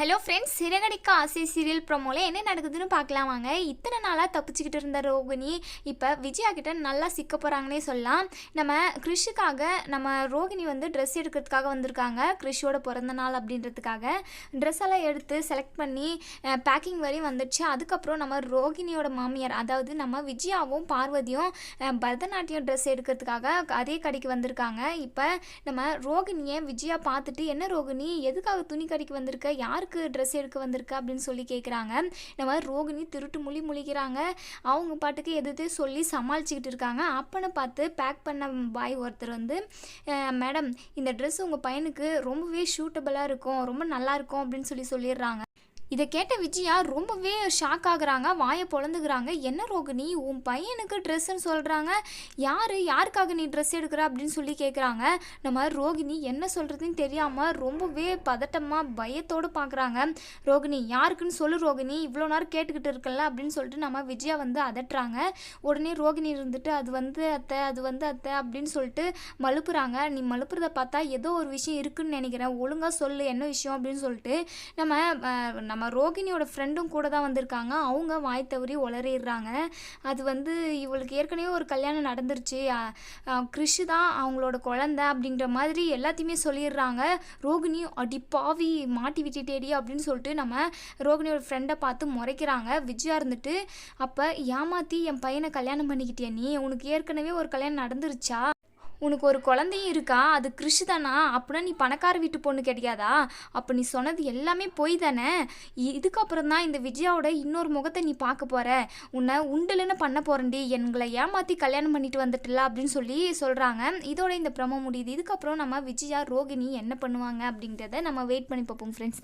Hello friends Siragadikka ஆசை serial ப்ரோமோல என்ன நடக்குதுன்னு பார்க்கலாம் வாங்க. இத்தனை நாளாக தப்பிச்சுக்கிட்டு இருந்த ரோகிணி இப்போ விஜயா கிட்ட நல்லா சிக்க போகிறாங்கன்னே சொல்லலாம். நம்ம கிறிஷுக்காக நம்ம ரோகிணி வந்து ட்ரெஸ் எடுக்கிறதுக்காக வந்திருக்காங்க. கிறிஷோட பிறந்த நாள் அப்படின்றதுக்காக. ட்ரெஸ் எல்லாம் எடுத்து செலக்ட் பண்ணி பேக்கிங் வரையும் வந்துடுச்சு. அதுக்கப்புறம் நம்ம ரோகிணியோட மாமியார் அதாவது நம்ம விஜயாவும் பார்வதியும் பரதநாட்டியம் ட்ரெஸ் எடுக்கிறதுக்காக அதே கடைக்கு வந்திருக்காங்க. இப்போ நம்ம ரோகிணியை விஜயா பார்த்துட்டு என்ன ரோகிணி? எதுக்காக துணி கடைக்கு வந்திருக்க? யாருக்கு ட்ரெஸ் எடுக்க வந்திருக்க அப்படின்னு சொல்லி கேட்குறாங்க இந்த மாதிரி ரோகிணி திருட்டு மொழி முழிக்கிறாங்க. அவங்க பாட்டுக்கு எது சொல்லி சமாளிச்சுக்கிட்டு இருக்காங்க. அப்பன்னு பார்த்து பேக் பண்ண பாய் ஒருத்தர் வந்து மேடம் இந்த ட்ரெஸ் உங்கள் பையனுக்கு ரொம்பவே ஷூட்டபுளாக இருக்கும். ரொம்ப நல்லாயிருக்கும் அப்படின்னு சொல்லி சொல்லிடுறாங்க. இதை கேட்ட விஜயா ரொம்பவே ஷாக் ஆகுறாங்க வாயை பொழந்துக்கிறாங்க. என்ன ரோகிணி உன் பையனுக்கு ட்ரெஸ்ஸுன்னு சொல்கிறாங்க யார் யாருக்காக நீ ட்ரெஸ் எடுக்கிற? அப்படின்னு சொல்லி கேட்குறாங்க நம்ம ரோகிணி என்ன சொல்கிறதுன்னு தெரியாமல் ரொம்பவே பதட்டமாக பயத்தோடு பார்க்குறாங்க ரோகிணி யாருக்குன்னு சொல்லு ரோகிணி. இவ்வளோ நேரம் கேட்டுக்கிட்டு இருக்கல அப்படின்னு சொல்லிட்டு நம்ம விஜயா வந்து அதட்டுறாங்க. உடனே ரோகிணி இருந்துட்டு அது வந்து அத்தை அது வந்து அத்தை அப்படின்னு சொல்லிட்டு மழுப்புறாங்க நீ மழுப்புறத பார்த்தா ஏதோ ஒரு விஷயம் இருக்குன்னு நினைக்கிறேன். ஒழுங்காக சொல்லு என்ன விஷயம்? அப்படின்னு சொல்லிட்டு நம்ம நம்ம நம்ம ரோகிணியோட ஃப்ரெண்டும் கூட தான் வந்திருக்காங்க. அவங்க வாய் தவறி உளறிடுறாங்க. அது வந்து இவளுக்கு ஏற்கனவே ஒரு கல்யாணம் நடந்துருச்சு. கிறிஷு தான் அவங்களோட குழந்த அப்படின்ற மாதிரி எல்லாத்தையுமே சொல்லிடுறாங்க. ரோகிணி அடி பாவி மாட்டி விட்டுட்டேடி அப்படின்னு சொல்லிட்டு நம்ம ரோகிணியோட ஃப்ரெண்டை பார்த்து முறைக்கிறாங்க. விஜயா இருந்துட்டு அப்போ ஏமாத்தி என் பையனை கல்யாணம் பண்ணிக்கிட்டியா நீ? உனக்கு ஏற்கனவே ஒரு கல்யாணம் நடந்துருச்சா? உனக்கு ஒரு குழந்தையும் இருக்கா? அது கிறிஷ் தானா? அப்படின்னா நீ பணக்கார வீட்டு பொண்ணு கிடையாதா? அப்போ நீ சொன்னது எல்லாமே பொய் தானே? இதுக்கப்புறம் தான் இந்த விஜயாவோட இன்னொரு முகத்தை நீ பார்க்க போகிற உன்னை உண்டுலன்னு பண்ண போகிறண்டி எங்களை ஏமாற்றி கல்யாணம் பண்ணிட்டு வந்துட்டல அப்படின்னு சொல்லி சொல்கிறாங்க இதோட இந்த ப்ரமோ முடியுது. இதுக்கப்புறம் நம்ம விஜயா ரோகிணி என்ன பண்ணுவாங்க அப்படின்றத நம்ம வெயிட் பண்ணி பார்ப்போம் ஃப்ரெண்ட்ஸ்